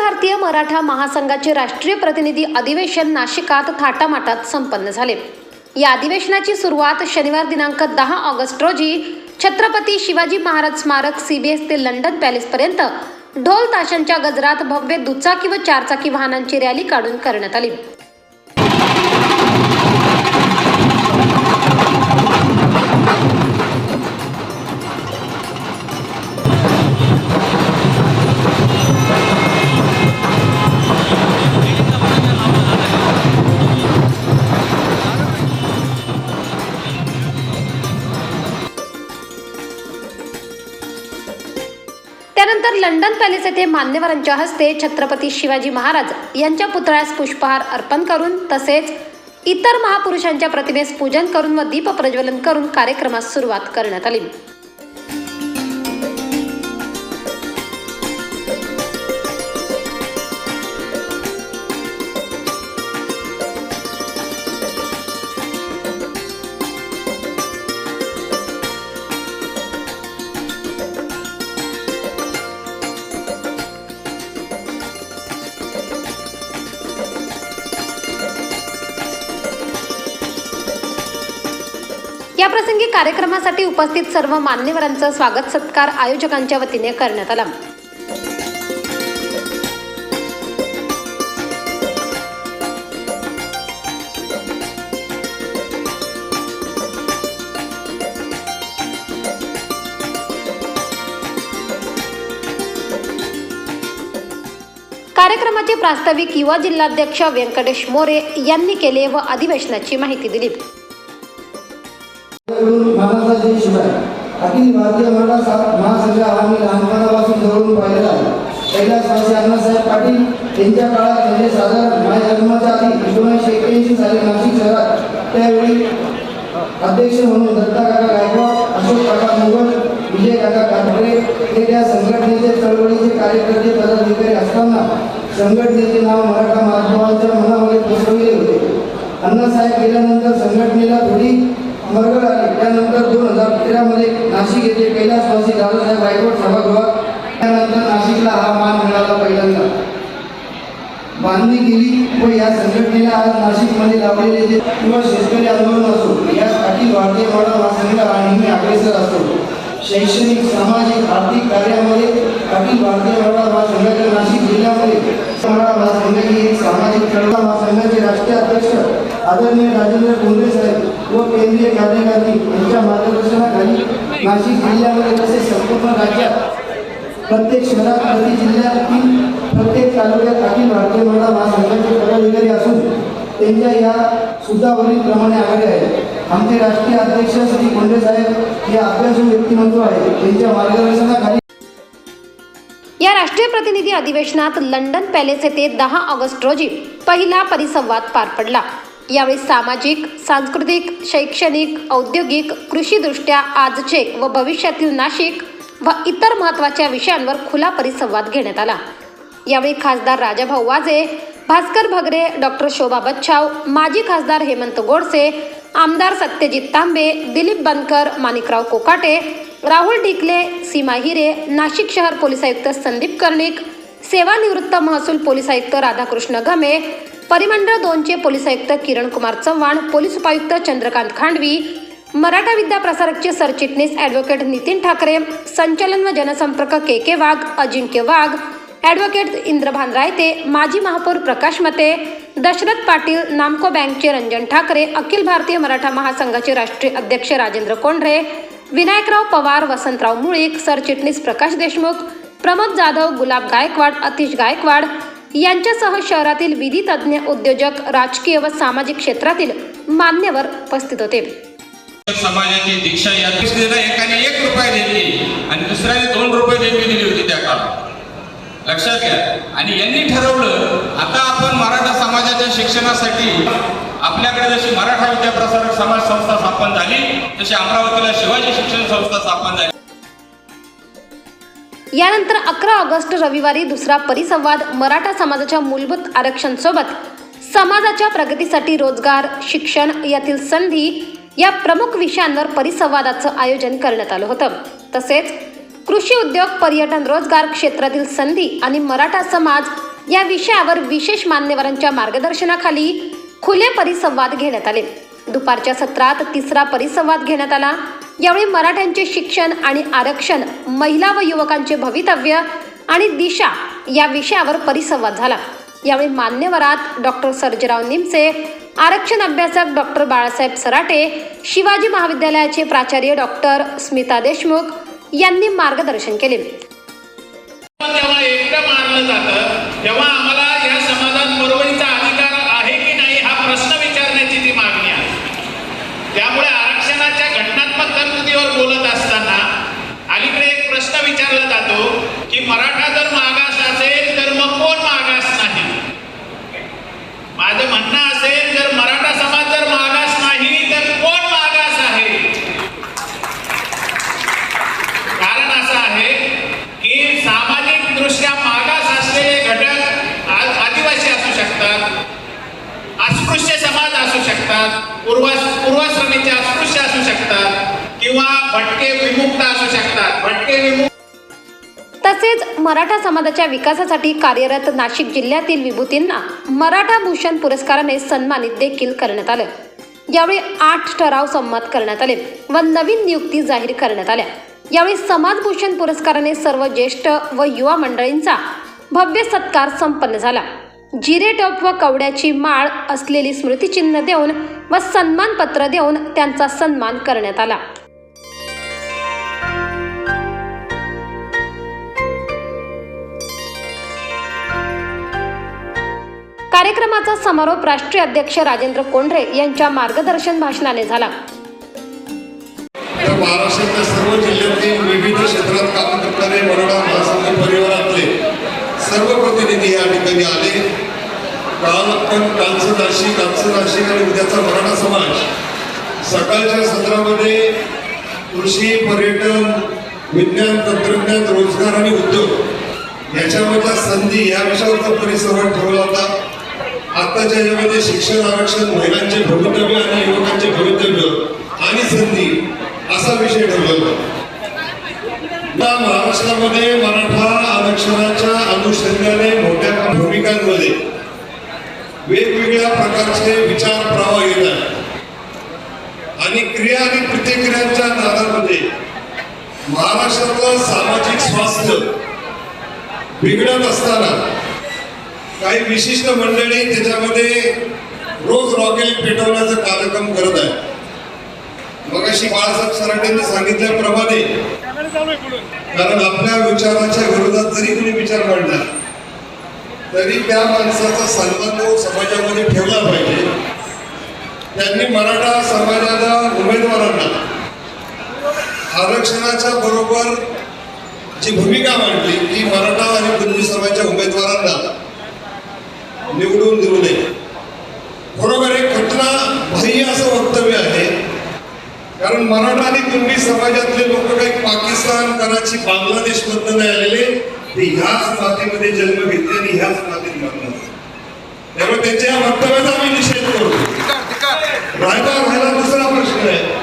भारतीय मराठा महासंघाचे राष्ट्रीय प्रतिनिधी अधिवेशन नाशिकात थाटामाटात संपन्न झाले. या अधिवेशनाची सुरुवात शनिवार दिनांक दहा ऑगस्ट रोजी छत्रपती शिवाजी महाराज स्मारक सीबीएस ते लंडन पॅलेसपर्यंत ढोल ताशांच्या गजरात भव्य दुचाकी व चारचाकी वाहनांची रॅली काढून करण्यात आली. लंडन पॅलेस येथे मान्यवरांच्या हस्ते छत्रपती शिवाजी महाराज यांच्या पुतळ्यास पुष्पहार अर्पण करून तसेच इतर महापुरुषांच्या प्रतिमेस पूजन करून व दीप प्रज्वलन करून कार्यक्रमास सुरुवात करण्यात आली. याप्रसंगी कार्यक्रमासाठी उपस्थित सर्व मान्यवरांचं स्वागत सत्कार आयोजकांच्या वतीने करण्यात आला. कार्यक्रमाचे प्रास्ताविक युवा जिल्हाध्यक्ष व्यंकटेश मोरे यांनी केले व अधिवेशनाची माहिती दिली. कडून मानाचा जय शिवाय अखिल भारतीय मराठा महासंघ आम्ही लहानपणापासून जवळून पाहिलेला आहे. कैलासवासी अण्णासाहेब पाटील यांच्या काळात म्हणजे साधारण माझ्या जन्माच्या आधी एकोणीसशे एक्क्याऐंशी साली नाशिक शहरात त्यावेळी अध्यक्ष म्हणून दत्ता काका गायकवाड अशोक काका मुघल विजय काका कातरे हे त्या संघटनेचे चळवळीचे कार्यकर्ते पदाधिकारी असताना संघटनेचे नाव मराठा माधवांच्या मनामध्ये पोचवले होते. अण्णासाहेब गेल्यानंतर संघटनेला थोडी मरगळ आली त्यानंतर दोन हजार तेरामध्ये नाशिक येथे कैलासवासी दादासाहेब रायगड सभागृहात त्यानंतर नाशिकला हा मान मिळाला पहिल्यांदा. बांधणी केली व या संघटनेला आज नाशिकमध्ये लावलेले जे किंवा शेतकरी आंदोलन असो यात अखिल भारतीय मराठा महासंघ हा नेहमी अग्रेसर असतो. शैक्षणिक सामाजिक आर्थिक कार्यामध्ये अखिल भारतीय मराठा महासंघाच्या नाशिक जिल्ह्यामध्ये. मराठा महासंघ ही एक सामाजिक चळवळ महासंघाचे राष्ट्रीय अध्यक्ष आदरणीय राजेंद्र कोंडे साहेब व केंद्रीय कार्यकारी यांच्या मार्गदर्शनाखाली नाशिक जिल्ह्यामध्ये तसेच संपूर्ण राज्यात प्रत्येक शहरात प्रति जिल्ह्यातील प्रत्येक तालुक्यात अखिल भारतीय महिला महासंघाचे पदाधिकारी असून त्यांच्या या सुद्धावरील आघाडी आहे. आमचे राष्ट्रीय अध्यक्ष श्री कोंडे साहेब हे अभ्यासू व्यक्तिमत्व आहे. त्यांच्या मार्गदर्शनाखाली या राष्ट्रीय प्रतिनिधी अधिवेशनात लंडन पॅलेस येथे दहा ऑगस्ट रोजी पहिला परिसंवाद पार पडला. यावेळी सामाजिक सांस्कृतिक शैक्षणिक औद्योगिक कृषीदृष्ट्या आजचे व भविष्यातील नाशिक व इतर महत्त्वाच्या विषयांवर खुला परिसंवाद घेण्यात आला. यावेळी खासदार राजाभाऊ वाजे भास्कर भगरे डॉक्टर शोभा बच्छाव माजी खासदार हेमंत गोडसे आमदार सत्यजित तांबे दिलीप बनकर माणिकराव कोकाटे राहुल ढिकले सीमा हिरे नाशिक शहर पोलीस आयुक्त संदीप कर्णिक सेवानिवृत्त महसूल पोलीस आयुक्त राधाकृष्ण गमे परिमंडळ दोनचे पोलीस आयुक्त किरण कुमार चव्हाण पोलीस उपायुक्त चंद्रकांत खांडवी मराठा विद्या प्रसारकचे सरचिटणीस ॲडव्होकेट नितीन ठाकरे संचलन व जनसंपर्क के के वाघ अजिंक्य वाघ ॲडव्होकेट इंद्रभान रायते माजी महापौर प्रकाश मते दशरथ पाटील नामको बँकचे रंजन ठाकरे अखिल भारतीय मराठा महासंघाचे राष्ट्रीय अध्यक्ष राजेंद्र कोंढरे विनायकराव पवार वसंतराव मुळीक सरचिटणीस प्रकाश देशमुख प्रमोद जाधव गुलाब गायकवाड अतिश गायकवाड यांच्यासह शहरातील विधी तज्ज्ञ उद्योजक राजकीय व सामाजिक क्षेत्रातील मान्यवर उपस्थित होते. समाजाची दीक्षा या दृष्टीने एकाने एक रुपया दिली आणि दुसऱ्याने दोन रुपये देणगी दिली होती त्या काळ लक्षात घ्या. आणि यांनी ठरवलं आता आपण मराठा समाजाच्या शिक्षणासाठी आपल्याकडे जशी मराठा विद्याप्रसारक समाज संस्था स्थापन झाली तशी अमरावतीला शिवाजी शिक्षण संस्था स्थापन झाली. यानंतर अकरा ऑगस्ट रविवारी दुसरा परिसंवाद मराठा समाजाच्या मूलभूत आरक्षण सोबत समाजाच्या प्रगतीसाठी रोजगार शिक्षण यातील संधी या प्रमुख विषयांवर परिसंवादाचं आयोजन करण्यात आलं होतं. तसेच कृषी उद्योग पर्यटन रोजगार क्षेत्रातील संधी आणि मराठा समाज या विषयावर विशेष मान्यवरांच्या मार्गदर्शनाखाली खुले परिसंवाद घेण्यात आले. दुपारच्या सत्रात तिसरा परिसंवाद घेण्यात आला. यावेळी मराठ्यांचे शिक्षण आणि आरक्षण महिला व युवकांचे भवितव्य आणि दिशा या विषयावर परिसंवाद झाला. यावेळी मान्यवरात डॉक्टर सर्जराव निमसे आरक्षण अभ्यासक डॉक्टर बाळासाहेब सराटे शिवाजी महाविद्यालयाचे प्राचार्य डॉक्टर स्मिता देशमुख यांनी मार्गदर्शन केले. एकटं जातं तेव्हा आम्हाला या समाजात बरोबरीचा अधिकार आहे की नाही हा प्रश्न विचारण्याची ती मागणी आहे त्यामुळे आरक्षणाच्या घटनात्मक तरतुदीवर बोलत असताना अलीकडे एक प्रश्न विचारला जातो की मराठा जर मागास असेल तर मग कोण मागास नाही? माझं म्हणणं असेल जर मराठा समाज जर मागास नाही तर कोण मागास आहे? कारण असं आहे की सामाजिक दृष्ट्या मागास असलेले घटक आज आदिवासी असू शकतात अस्पृश्य समाज असू शकतात पूर्वा पूर्वाश्रमीचे अस्पृश्य असू शकतात किंवा भटके विमुक्त असू शकतात. भटके विमुक्त तसेच मराठा समाजाच्या विकासासाठी कार्यरत नाशिक जिल्ह्यातील विभूतींना मराठा भूषण पुरस्काराने सन्मानित देखील करण्यात आलं. यावेळी आठ ठराव संमत करण्यात आले व नवीन नियुक्ती जाहीर करण्यात आल्या. यावेळी समाजभूषण पुरस्काराने सर्व ज्येष्ठ व युवा मंडळींचा भव्य सत्कार संपन्न झाला. जिरे टोप व कवड्याची माळ असलेली स्मृतिचिन्ह देऊन व सन्मानपत्र देऊन त्यांचा सन्मान करण्यात आला. कार्यक्रमाचा समारोप राष्ट्रीय अध्यक्ष राजेंद्र कोंढरे यांच्या मार्गदर्शन भाषणाने झाला. तर महाराष्ट्रातल्या सर्व जिल्ह्यातील विविध क्षेत्रात काम करणारे मराठा महासंघ परिवारातले सर्व प्रतिनिधी या ठिकाणी आले. काल आपण कालचं नाशिक आजचं नाशिक आणि उद्याचा मराठा समाज सकाळच्या सत्रामध्ये कृषी पर्यटन विज्ञान तंत्रज्ञान रोजगार आणि उद्योग याच्यामधल्या संधी या विषयावरचा परिसंवाद ठेवला होता. आताच्या यामध्ये शिक्षण आरक्षण महिलांचे भवितव्य आणि युवकांचे भवितव्य आणि संधी असा विषय ठरवला या महाराष्ट्रामध्ये मराठा आरक्षणाच्या अनुषंगाने मोठ्या भूमिकांमध्ये वेगवेगळ्या प्रकारचे विचार प्रवाह येत आहेत. आणि क्रिया आणि प्रतिक्रियांच्या नादामध्ये महाराष्ट्रातलं सामाजिक स्वास्थ्य बिघडत असताना काही विशिष्ट मंडळी त्याच्यामध्ये रोज रॉकेल पेटवण्याचा कार्यक्रम करत आहे मग अशी बाळासाहेब सराटेंनी सांगितल्याप्रमाणे कारण आपल्या विचाराच्या विरोधात जरी कोणी विचार मांडला तरी त्या माणसाचा सन्मान तो समाजामध्ये ठेवला पाहिजे. त्यांनी मराठा समाजाला उमेदवारांना आरक्षणाच्या बरोबर जी भूमिका मांडली की मराठा आणि कुणबी समाजाच्या उमेदवारांना निवडून देऊ नये बरोबर एक घटना बाह्य असं वक्तव्य आहे कारण मराठा समाजातले लोक काही पाकिस्तान कराची बांगलादेश मधनं नाही आलेले ते ह्याच मातीमध्ये जन्म घेतले आणि ह्याच मातीत मरणार त्यामुळे त्याच्या वक्तव्याचा आम्ही निषेध करतो राहिला राहिला दुसरा प्रश्न आहे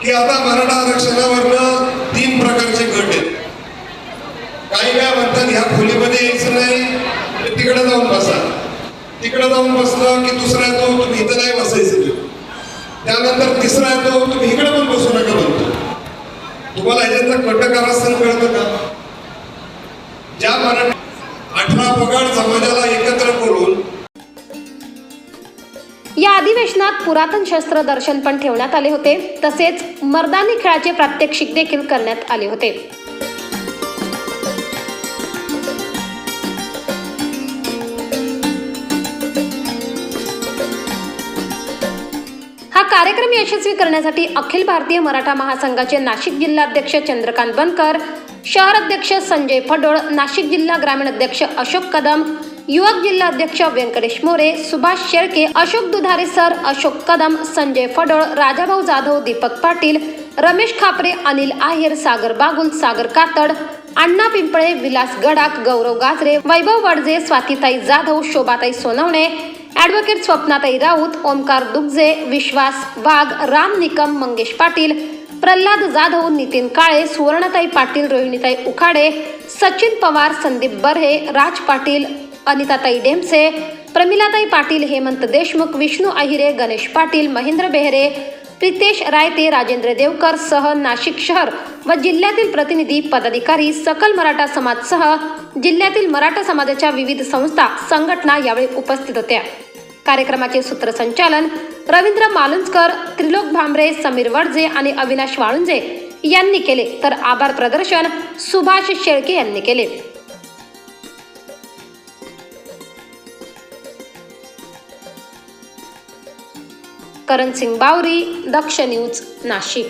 की आता मराठा आरक्षणावरनं तीन प्रकारचे गट आहेत काही काय म्हणतात ह्या खोलीमध्ये यायचं नाही तर तिकडे जाऊन बसा तिकडे जाऊन बसलं की दुसरा येतो तुम्ही इथं नाही बसायचं त्यानंतर तिसरा येतो तुम्ही इकडे पण बसू नका म्हणतो तुम्हाला ह्याच्यातलं कट कारस्थान कळतं का ज्या मराठी अठरा समाजाला एकत्र करून या अधिवेशनात पुरातन शस्त्र दर्शन पण ठेवण्यात आले होते. तसेच मर्दानी खेळाचे प्रात्यक्षिक देखील करण्यात आले होते. हा कार्यक्रम यशस्वी करण्यासाठी अखिल भारतीय मराठा महासंघाचे नाशिक जिल्हाध्यक्ष चंद्रकांत बनकर शहर अध्यक्ष संजय फडोळ नाशिक जिल्हा ग्रामीण अध्यक्ष अशोक कदम युवक जिल्हा अध्यक्ष व्यंकटेश मोरे सुभाष शेळके अशोक दुधारे सर अशोक कदम संजय फडोळ राजाभाऊ जाधव दीपक पाटील रमेश खापरे अनिल आहेर सागर बागुल सागर कातड अण्णा पिंपळे विलास गडाक गौरव गाजरे वैभव वडजे स्वातीताई जाधव शोभाताई सोनवणे ॲडव्होकेट स्वप्नाताई राऊत ओमकार दुगजे विश्वास वाघ राम निकम मंगेश पाटील प्रल्हाद जाधव नितीन काळे सुवर्णताई पाटील रोहिणीताई उखाडे सचिन पवार संदीप बर्हे राज पाटील अनिताताई डेमसे प्रमिलाताई पाटील हेमंत देशमुख विष्णू अहिरे गणेश पाटील महेंद्र बेहरे प्रितेश रायते राजेंद्र देवकर सह नाशिक शहर व जिल्ह्यातील प्रतिनिधी पदाधिकारी सकल मराठा समाजसह जिल्ह्यातील मराठा समाजाच्या विविध संस्था संघटना यावेळी उपस्थित होत्या. कार्यक्रमाचे सूत्रसंचालन रवींद्र मालुंजकर त्रिलोक भांबरे समीर वडजे आणि अविनाश वाळुंजे यांनी केले. तर आभार प्रदर्शन सुभाष शेळके यांनी केले. करण सिंग बावरी दक्ष न्यूज नाशिक.